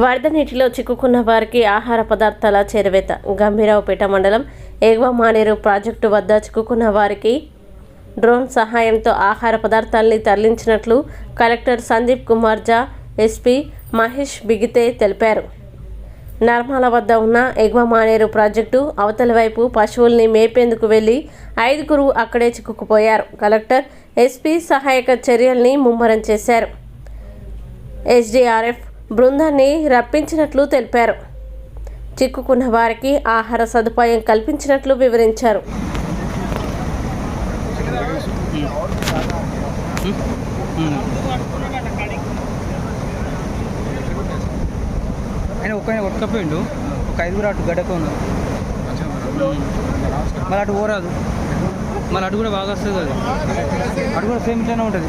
వరద నీటిలో చిక్కుకున్న వారికి ఆహార పదార్థాల చేరవేత. గంభీరావుపేట మండలం ఎగువ మానేరు ప్రాజెక్టు వద్ద చిక్కుకున్న వారికి డ్రోన్ సహాయంతో ఆహార పదార్థాల్ని తరలించినట్లు కలెక్టర్ సందీప్ కుమార్ జా ఎస్పీ మహేష్ బిగితే తెలిపారు. నర్మాల వద్ద ఉన్న ఎగువ మానేరు ప్రాజెక్టు అవతల వైపు పశువుల్ని మేపేందుకు వెళ్ళి ఐదుగురు అక్కడే చిక్కుకుపోయారు. కలెక్టర్ ఎస్పీ సహాయక చర్యల్ని ముమ్మరం చేశారు. ఎస్డీఆర్ఎఫ్ బృందాన్ని రప్పించినట్లు తెలిపారు. చిక్కుకున్న వారికి ఆహార సదుపాయం కల్పించినట్లు వివరించారు. ఆయన ఒక్క కొట్టుకపోయిండు. ఒక ఐదుగురు అటు గడ్డకు ఉన్నారు. మళ్ళీ అటు పోరాదు. మళ్ళీ అటు కూడా బాగా వస్తుంది అది. అటు కూడా సేమ్ ఇట్లానే ఉంటుంది.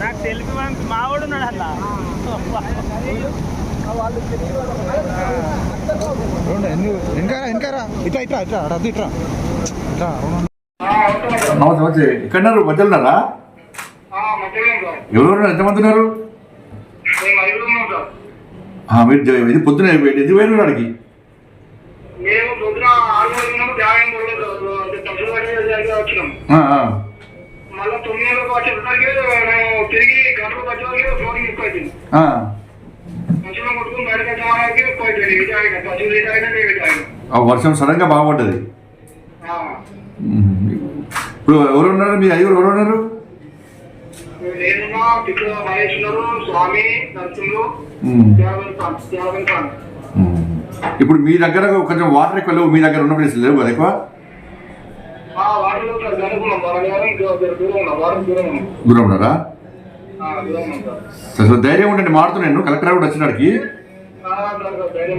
నాకు తెలిపి మనకి మావాడు ఉన్నాడు అలా ఇంకా ఇంకా ఇట్లా ఇట్లా ఇట్లా రద్దు ఇట్లా ఇట్లా నమస్తే నమస్తే. ఎక్కడున్నారు? మధ్యలో ఉన్నారా ఎవరు ఎంతమంది ఉన్నారు? మీరు ఇది పొద్దున వాడికి మేము పొద్దున ఆరు వచ్చినాం. మళ్ళీ తొమ్మిది గంటలకు వచ్చేసరికి మేము తిరిగి వచ్చేసరికి ఫ్లోరింగ్ ఎక్కువ అయిపోయింది కొట్టుకుని బయటకు ఎక్కువ అయిపోయింది తాగిన ఆ వర్షం సడన్గా బాగుపడ్డది. ఇప్పుడు ఎవరు ఉన్నారు? మీ ఐదుగురు ఎవరు ఉన్నారు? నేనున్నా మహేష్ స్వామి నరసింహులు. ఇప్పుడు మీ దగ్గర కొంచెం వాటర్ ఎక్కువ లేవు మీ దగ్గర ఉన్న ప్లేస్ లేవు కదా ఎక్కువ? దూరం ఉన్నారా? సార్ అసలు ధైర్యం ఉండండి మాడుతున్నాను కలెక్టర్ కూడా వచ్చినాడికి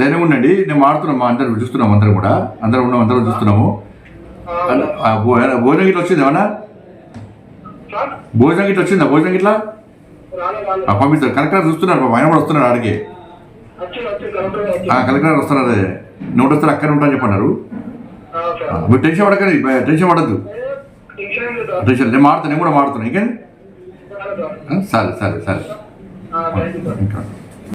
ధైర్యం ఉండండి నేను మాడుతున్నాం మా అందరం చూస్తున్నాం అందరం కూడా. అందరం ఉన్నాం అందరం చూస్తున్నాము. భోజనం గిట్ల వచ్చింది ఏమన్నా? భోజనం గిట్ల వచ్చిందా? భోజనం గిట్ల? పంపిస్తారు కలెక్టర్ చూస్తున్నారు ఆయన కూడా వస్తున్నారు ఆడికి. కలెక్టర్ వస్తున్నారు. అదే నోట్ వస్తారు అక్కడ ఉంటా అని చెప్పన్నారు మీరు టెన్షన్ పడకండి టెన్షన్ పడద్దు. ఇన్సూరెన్స్ సార్ టెన్షన్ నేను మాడుతాను నేను కూడా మాడుతాను ఇంకేం సరే